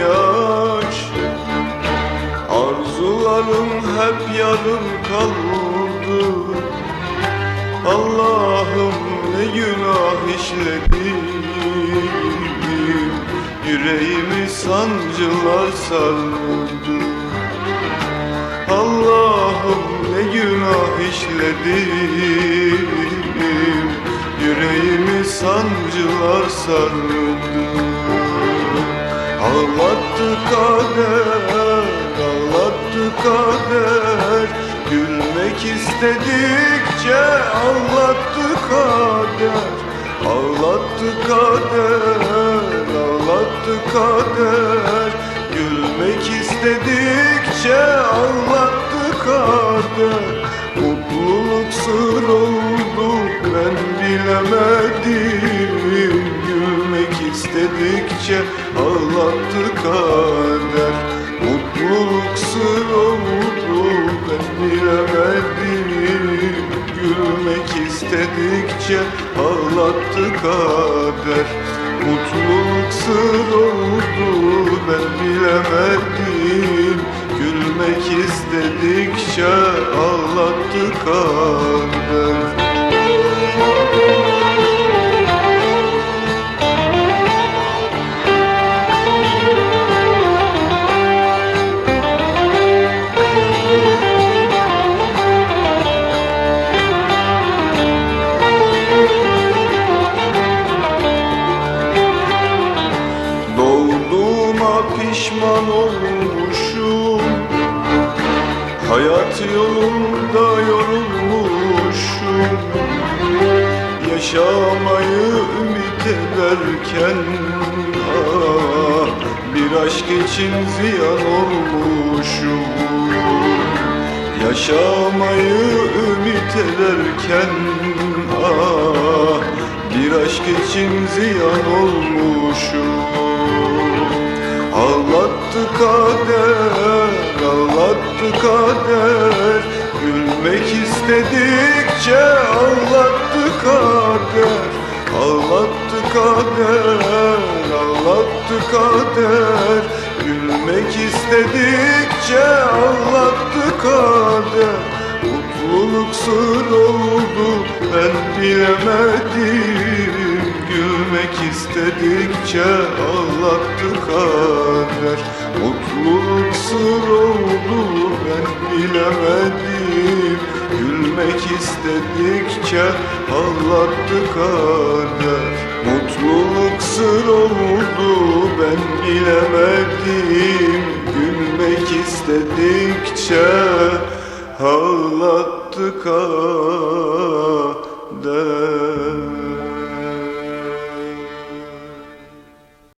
yaş. Arzularım hep yarım kaldı. Allah'ım ne günah işledim. Yüreğimi sancılar sardı. Allah'ım ne günah işledim Yüreğimi sancılar sardı Ağlattı kader, ağlattı kader. Gülmek istedikçe ağlattı kader. Ağlattı kader, ağlattı kader. Gülmek istedikçe ağlattı kader. Mutluluk sır oldu ben bilemedim Gülmek istedikçe ağlattı kader Mutluluk sır oldu ben bilemedim Gülmek istedikçe ağlattı kader Mutluluk sır oldu ben bilemedim Gülmek istedikçe ağlattı kader pişman olmuşum. Hayat yolunda yorulmuşum. Yaşamayı ümit ederken ah, Bir aşk için ziyan olmuşum. Yaşamayı ümit ederken ah, Bir aşk için ziyan olmuşum Ağlattı kader, ağlattı kader. Gülmek istedikçe ağlattı kader. Ağlattı kader, ağlattı kader. Gülmek istedikçe ağlattı kader. Mutluluk sır oldu ben bilemedim Gülmek istedikçe ağlattı kader Mutluluk sır oldu ben bilemedim. Gülmek istedikçe ağlattı kader Mutluluk sır oldu ben bilemedim. Gülmek istedikçe ağlattı kader